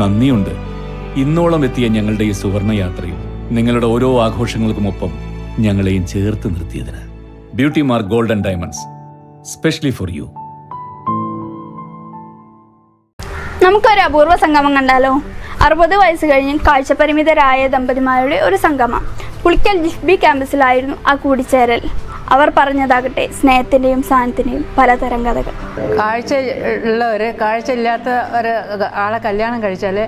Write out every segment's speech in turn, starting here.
നന്ദിയുണ്ട്. ഇന്നോളം എത്തിയ ഞങ്ങളുടെ ഈ സുവർണ യാത്രയും നിങ്ങളുടെ ഓരോ ആഘോഷങ്ങൾക്കുമൊപ്പം ഞങ്ങളെയും ചേർത്ത് നിർത്തിയതിന്. Beauty mark golden diamonds specially for you നമുക്കൊരു അപൂർവ സംഗമം കണ്ടാലോ? അറുപത് വയസ്സ് കഴിഞ്ഞ് കാഴ്ചപരിമിതരായ ദമ്പതിമാരുടെ ഒരു സംഗമം. പുളിക്കൽ ജിഫ്ബി ക്യാമ്പസിലായിരുന്നു ആ കൂടിച്ചേരൽ. അവർ പറഞ്ഞതാകട്ടെ സ്നേഹത്തിന്റെയും സാധനത്തിന്റെയും പലതരം കഥകൾ കാഴ്ച ഉള്ളവർ കാഴ്ച ഇല്ലാത്ത ഒരു ആളെ കല്യാണം കഴിച്ചാൽ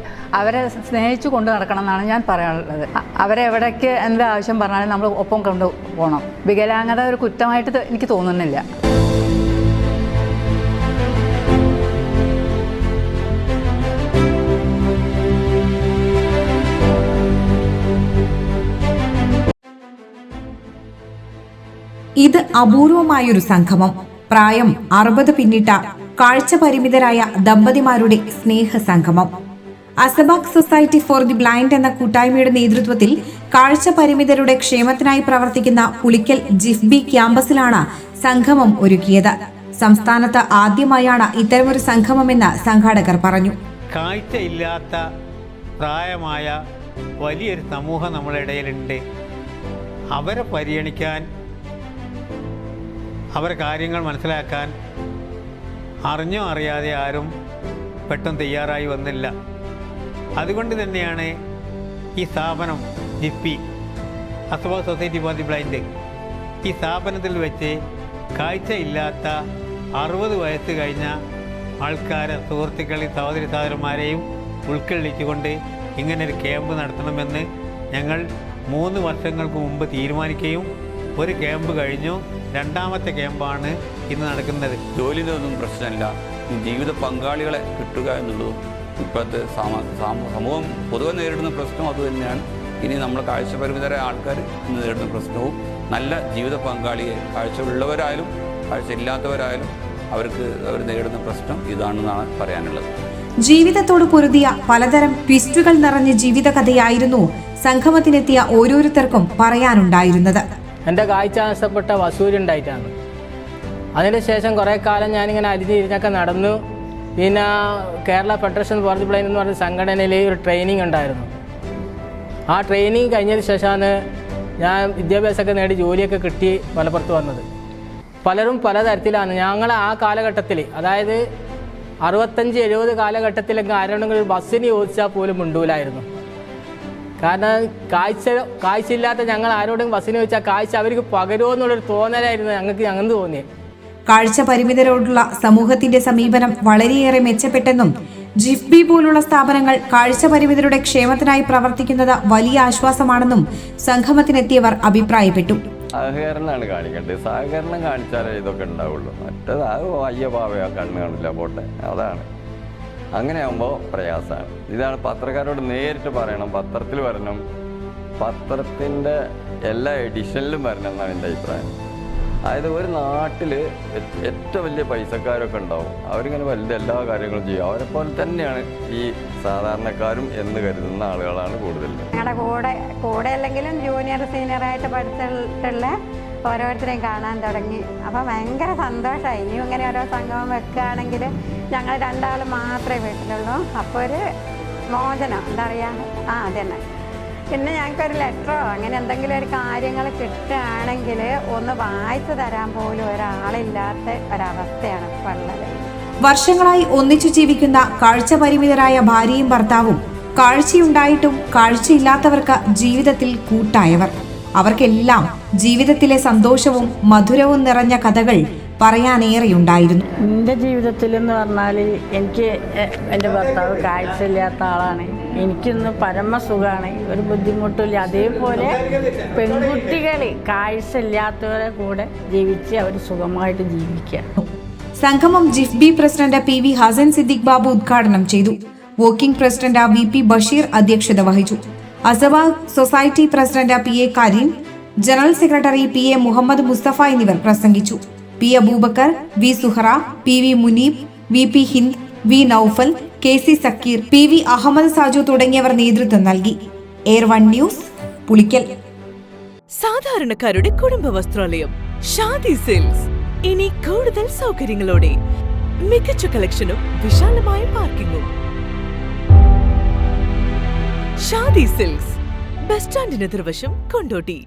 അവരെ സ്നേഹിച്ചു കൊണ്ടു നടക്കണം എന്നാണ് ഞാൻ പറയാനുള്ളത്. അവരെ എവിടേക്ക് എന്താ ആവശ്യം പറഞ്ഞാലും നമ്മൾ ഒപ്പം കൊണ്ടു പോകണം. വികലാംഗത ഒരു കുറ്റമായിട്ട് എനിക്ക് തോന്നുന്നില്ല. ഇത് അപൂർവമായൊരു സംഗമം. പ്രായം അറുപത് പിന്നിട്ട കാഴ്ച പരിമിതരായ ദമ്പതിമാരുടെ സ്നേഹ സംഗമം. അസബാക് സൊസൈറ്റി ഫോർ ദി ബ്ലൈൻഡ് എന്ന കൂട്ടായ്മയുടെ നേതൃത്വത്തിൽ കാഴ്ച പരിമിതരുടെ ക്ഷേമത്തിനായി പ്രവർത്തിക്കുന്ന പുളിക്കൽ ജിഫ്ബി ക്യാമ്പസിലാണ് സംഗമം ഒരുക്കിയത്. സംസ്ഥാനത്ത് ആദ്യമായാണ് ഇത്തരമൊരു സംഗമമെന്ന് സംഘാടകർ പറഞ്ഞു. കാഴ്ചയില്ലാത്ത പ്രായമായ വലിയൊരു സമൂഹം നമ്മുടെ ഇടയിലുണ്ട്. അവരെ പരിഗണിക്കാൻ അവരെ കാര്യങ്ങൾ മനസ്സിലാക്കാൻ അറിഞ്ഞോ അറിയാതെ ആരും പെട്ടെന്ന് തയ്യാറായി വന്നില്ല. അതുകൊണ്ട് തന്നെയാണ് ഈ സ്ഥാപനം ജിപ്പി അസബ സൊസൈറ്റി ഫോർ ദി ബ്ലൈൻഡ്. ഈ സ്ഥാപനത്തിൽ വെച്ച് കാഴ്ചയില്ലാത്ത അറുപത് വയസ്സ് കഴിഞ്ഞ ആൾക്കാരെ സുഹൃത്തുക്കളെയും സഹോദരി സഹോദരന്മാരെയും ഉൾക്കൊള്ളിച്ചുകൊണ്ട് ഇങ്ങനൊരു ക്യാമ്പ് നടത്തണമെന്ന് ഞങ്ങൾ മൂന്ന് വർഷങ്ങൾക്ക് മുമ്പ് തീരുമാനിക്കുകയും ഒരു ക്യാമ്പ് കഴിഞ്ഞു. രണ്ടാമത്തെ ക്യാമ്പാണ് ഇന്ന് നടക്കുന്നത്. ജോലിയുടെ ഒന്നും പ്രശ്നമില്ല. ഈ ജീവിത പങ്കാളികളെ കിട്ടുക എന്നുള്ളതും ഇപ്പോഴത്തെ സമ- സമ- സമൂഹം പൊതുവെ നേരിടുന്ന പ്രശ്നം അതുതന്നെയാണ് ഇനി നമ്മൾ കാഴ്ചപരിമിതരായ ആൾക്കാർ ഇന്ന് നേരിടുന്ന പ്രശ്നവും നല്ല ജീവിത പങ്കാളിയെ കാഴ്ച ഉള്ളവരായാലും കാഴ്ച ഇല്ലാത്തവരായാലും അവർക്ക് അവർ നേരിടുന്ന പ്രശ്നം ഇതാണെന്നാണ് പറയാനുള്ളത്. ജീവിതത്തോട് പൊരുതിയ പലതരം ട്വിസ്റ്റുകൾ നിറഞ്ഞ ജീവിതകഥയായിരുന്നു സംഗമത്തിനെത്തിയ ഓരോരുത്തർക്കും പറയാനുണ്ടായിരുന്നത്. എന്റെ കാഴ്ച നഷ്ടപ്പെട്ട വസൂരുണ്ടായിട്ടാണ് അതിനുശേഷം കുറേ കാലം ഞാനിങ്ങനെ അരിഞ്ഞിരിഞ്ഞൊക്കെ നടന്നു. പിന്നെ കേരള ഫെഡറേഷൻ ഫോർ ബ്ലൈൻഡ് എന്ന് പറഞ്ഞ സംഘടനയിൽ ഒരു ട്രെയിനിങ് ഉണ്ടായിരുന്നു. ആ ട്രെയിനിങ് കഴിഞ്ഞതിന് ശേഷമാണ് ഞാൻ വിദ്യാഭ്യാസമൊക്കെ നേടി ജോലിയൊക്കെ കിട്ടി മലപ്പുറത്ത് വന്നത്. പലരും പലതരത്തിലാണ് ഞങ്ങൾ ആ കാലഘട്ടത്തിൽ അതായത് അറുപത്തഞ്ച് എഴുപത് കാലഘട്ടത്തിലൊക്കെ ആരോടെങ്കിലും ഒരു ബസ്സിന് ചോദിച്ചാൽ പോലും മിണ്ടൂലായിരുന്നു. കാരണം കാഴ്ച കാഴ്ചയില്ലാത്ത ഞങ്ങൾ ആരോടും ബസ്സിന് വെച്ചാൽ കാഴ്ച അവർക്ക് പകരുമോ എന്നുള്ളൊരു തോന്നലായിരുന്നു ഞങ്ങൾക്ക് ഞങ്ങൾ തോന്നിയത് കാഴ്ച പരിമിതരോടുള്ള സമൂഹത്തിന്റെ സമീപനം വളരെയേറെ മെച്ചപ്പെട്ടെന്നും ജിഫ്ബി പോലുള്ള സ്ഥാപനങ്ങൾ കാഴ്ച പരിമിതരുടെ ക്ഷേമത്തിനായി പ്രവർത്തിക്കുന്നത് വലിയ ആശ്വാസമാണെന്നും സംഗമത്തിനെത്തിയവർ അഭിപ്രായപ്പെട്ടു. സഹകരണമാണ് കാണിക്കേണ്ടത്. സഹകരണം കാണിച്ചാലേ ഇതൊക്കെ ഉണ്ടാവുള്ളൂ. മറ്റേത് അത് പാവയാ കണ്ണ് കാണില്ല പോട്ടെ. അതാണ്. അങ്ങനെ ആകുമ്പോൾ പ്രയാസമാണ് ഇതാണ് പത്രക്കാരോട് നേരിട്ട് പറയണം പത്രത്തിൽ വരണം. പത്രത്തിന്റെ എല്ലാ എഡിഷനിലും വരണം എന്നാണ് എന്റെ അഭിപ്രായം. അതായത് ഒരു നാട്ടിൽ ഏറ്റവും വലിയ പൈസക്കാരൊക്കെ ഉണ്ടാവും. അവരിങ്ങനെ വലുത് എല്ലാ കാര്യങ്ങളും ചെയ്യും. അവരെ പോലെ തന്നെയാണ് ഈ സാധാരണക്കാരും എന്ന് കരുതുന്ന ആളുകളാണ് കൂടുതൽ ഞങ്ങളുടെ കൂടെ കൂടെ അല്ലെങ്കിലും ജൂനിയർ സീനിയർ ആയിട്ട് പഠിച്ചിട്ടുള്ള ഓരോരുത്തരെയും കാണാൻ തുടങ്ങി. അപ്പോൾ ഭയങ്കര സന്തോഷമായി ഇനിയും ഇങ്ങനെ ഓരോ സംഗമം വെക്കുകയാണെങ്കിൽ ഞങ്ങൾ രണ്ടാൾ മാത്രമേ വീട്ടിലുള്ളൂ. അപ്പോൾ ഒരു മോചനം എന്താ പറയുക ആ അതന്നെ. പിന്നെ ഞങ്ങൾക്കൊരു ലെറ്ററോ അങ്ങനെ എന്തെങ്കിലും ഒരു കാര്യങ്ങൾ കിട്ടുകയാണെങ്കിൽ ഒന്ന് വായിച്ചു തരാൻ പോലും ഒരാളില്ലാത്ത ഒരവസ്ഥയാണ് ഇപ്പം ഉള്ളത്. വർഷങ്ങളായി ഒന്നിച്ചു ജീവിക്കുന്ന കാഴ്ച പരിമിതരായ ഭാര്യയും ഭർത്താവും കാഴ്ചയുണ്ടായിട്ടും കാഴ്ചയില്ലാത്തവർക്ക് ജീവിതത്തിൽ കൂട്ടായവർ. അവർക്കെല്ലാം ജീവിതത്തിലെ സന്തോഷവും മധുരവും നിറഞ്ഞ കഥകൾ പറയാനേറെയുണ്ടായിരുന്നു. എന്റെ ജീവിതത്തിൽ എന്ന് പറഞ്ഞാൽ എനിക്ക് എന്റെ ഭർത്താവ് കാഴ്ചയില്ലാത്ത ആളാണ്. എനിക്കിന്ന് പരമസുഖമാണ് ഒരു ബുദ്ധിമുട്ടില്ല അതേപോലെ പെൺകുട്ടികൾ കാഴ്ചയില്ലാത്തവരെ കൂടെ ജീവിച്ച് അവർ സുഖമായിട്ട് ജീവിക്കുക. സംഗമം GIFB president P V Hasan Siddique Babu ഉദ്ഘാടനം ചെയ്തു. Working president V P Basheer അധ്യക്ഷത വഹിച്ചു. അസവ society president P A Kareem general secretary P A Muhammad Mustafa എന്നിവർ പ്രസംഗിച്ചു. P Abubakar V Suhara P V Muneeb V P Hind V Naufal K C Sakkeer P V Ahammed Saju തുടങ്ങിയവർ നേതൃത്വം നൽകി. Air One News Pulikkal. സാധാരണക്കാരുടെ കുടുംബ വസ്ത്രാലയം Shaadi sales ഇനി കൂടുതൽ സൗകര്യങ്ങളോടെ മികച്ച കളക്ഷനും വിശാലമായ പാർക്കിങ്ങും. ഷാദി സിൽക്സ് ബസ് സ്റ്റാൻഡിന് എതിർവശം കൊണ്ടോട്ടി.